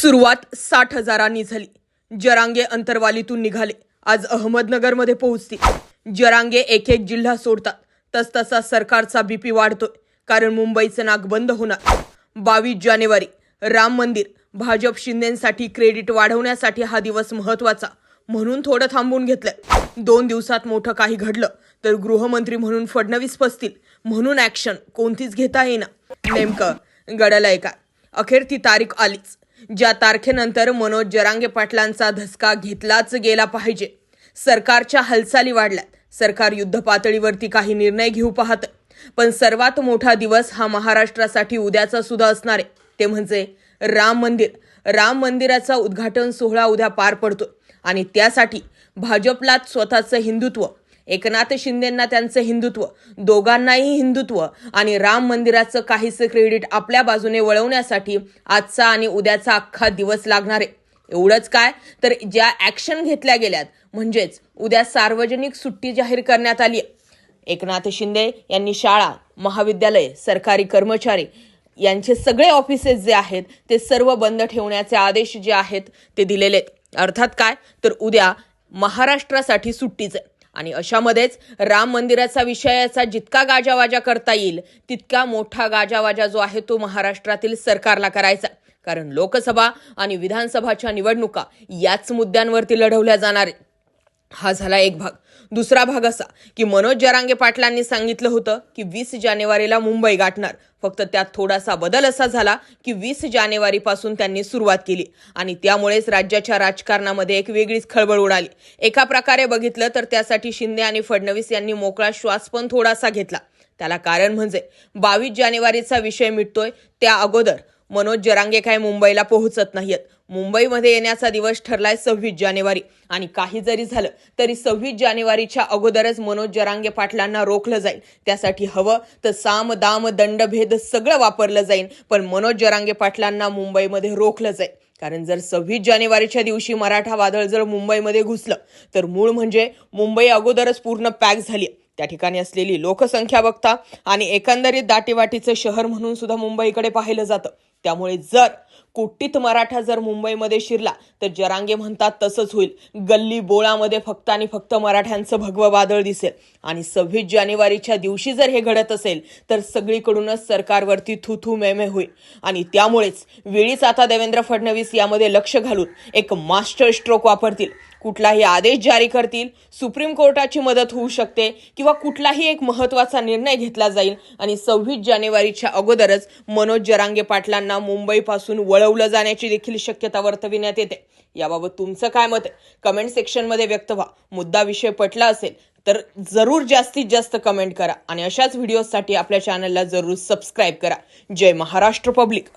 सुरुवात साठ हजारांनी झाली. जरांगे अंतरवालीतून निघाले. आज अहमदनगरमध्ये पोहोचतील. जरांगे एक एक जिल्हा सोडतात. तसतसा सरकारचा बीपी वाढतोय. कारण मुंबईचं नाक बंद होणार. बावीस जानेवारी राम मंदिर. भाजप शिंदेसाठी क्रेडिट वाढवण्यासाठी हा दिवस महत्त्वाचा म्हणून थोडं थांबून घेतलंय. दोन दिवसात मोठं काही घडलं तर गृहमंत्री म्हणून फडणवीस फसतील म्हणून ऍक्शन कोणतीच घेता येईना. नेमकं घडलंय काय? अखेर ती तारीख आलीच. ज्या तारखेनंतर मनोज जरांगे पाटलांचा धसका घेतलाच गेला पाहिजे. सरकारच्या हालचाली वाढल्यात. सरकार युद्ध पातळीवरती काही निर्णय घेऊ पाहत. पण सर्वात मोठा दिवस हा महाराष्ट्रासाठी उद्याचा सुद्धा असणार आहे. ते म्हणजे राम मंदिर. राम मंदिराचा उद्घाटन सोहळा उद्या पार पडतो आणि त्यासाठी भाजपलाच स्वतःचं हिंदुत्व एकनाथ शिंदेंना त्यांचं हिंदुत्व दोघांनाही हिंदुत्व आणि राम मंदिराचं काहीसं क्रेडिट आपल्या बाजूने वळवण्यासाठी आजचा आणि उद्याचा अख्खा दिवस लागणार आहे. एवढंच काय? तर ज्या ॲक्शन घेतल्या गेल्यात म्हणजेच उद्या सार्वजनिक सुट्टी जाहीर करण्यात आली एकनाथ शिंदे यांनी शाळा महाविद्यालय सरकारी कर्मचारी यांचे सगळे ऑफिसेस जे आहेत ते सर्व बंद ठेवण्याचे आदेश जे आहेत ते दिलेले आहेत. अर्थात काय? तर उद्या महाराष्ट्रासाठी सुट्टीच आहे. आणि अशामध्येच राम मंदिराचा विषयाचा जितका गाजावाजा करता येईल तितका मोठा गाजावाजा जो आहे तो महाराष्ट्रातील सरकारला करायचा कारण लोकसभा आणि विधानसभाच्या निवडणुका याच मुद्द्यांवरती लढवल्या जाणार हा झाला एक भाग. दुसरा भाग असा की मनोज जरांगे पाटलांनी सांगितलं होतं की वीस जानेवारीला मुंबई गाठणार. फक्त त्यात थोडासा बदल असा झाला की वीस जानेवारीपासून त्यांनी सुरुवात केली. आणि त्यामुळेच राज्याच्या राजकारणामध्ये एक वेगळीच खळबळ उडाली. एका प्रकारे बघितलं तर त्यासाठी शिंदे आणि फडणवीस यांनी मोकळा श्वास पण थोडासा घेतला. त्याला कारण म्हणजे बावीस जानेवारीचा विषय मिटतोय त्या अगोदर. मनोज जरांगे काय मुंबईला पोहोचत नाहीत मुंबईमध्ये येण्याचा दिवस ठरलाय सव्वीस जानेवारी. आणि काही जरी झालं तरी सव्वीस जानेवारीच्या अगोदरच मनोज जरांगे पाटलांना रोखलं जाईल. त्यासाठी हवं तर साम दाम दंडभेद सगळं वापरलं जाईल पण मनोज जरांगे पाटलांना मुंबईमध्ये रोखलं जाईल. कारण जर सव्वीस जानेवारीच्या दिवशी मराठा वादळ जर मुंबईमध्ये घुसलं तर मूळ म्हणजे मुंबई अगोदरच पूर्ण पॅक झाली आहे. त्या ठिकाणी असलेली लोकसंख्या बघता आणि एकंदरीत दाटीवाटीचं शहर म्हणून सुद्धा मुंबईकडे पाहिलं जातं. त्यामुळे जर कुट्टीत मराठा जर मुंबईमध्ये शिरला तर जरांगे म्हणतात तसंच होईल. गल्ली बोळामध्ये फक्त आणि फक्त मराठ्यांचं भगवं वादळ दिसेल. आणि सव्वीस जानेवारीच्या दिवशी जर हे घडत असेल तर सगळीकडूनच सरकारवरती थू थू मेमे होईल. आणि त्यामुळेच वेळीच आता देवेंद्र फडणवीस यामध्ये लक्ष घालून एक मास्टर स्ट्रोक वापरतील. कुठलाही आदेश जारी करतील सुप्रीम कोर्टाची मदत होऊ शकते किंवा कुठलाही एक महत्त्वाचा निर्णय घेतला जाईल. आणि सव्वीस जानेवारीच्या अगोदरच मनोज जरांगे पाटलांना मुंबईपासून वळवलं जाण्याची देखील शक्यता वर्तविण्यात येते. याबाबत तुमचं काय मत आहे? कमेंट सेक्शनमध्ये व्यक्त व्हा. मुद्दा विषय पटला असेल तर जरूर जास्तीत जास्त कमेंट करा आणि अशाच व्हिडिओसाठी आपल्या चॅनलला जरूर सबस्क्राईब करा. जय महाराष्ट्र पब्लिक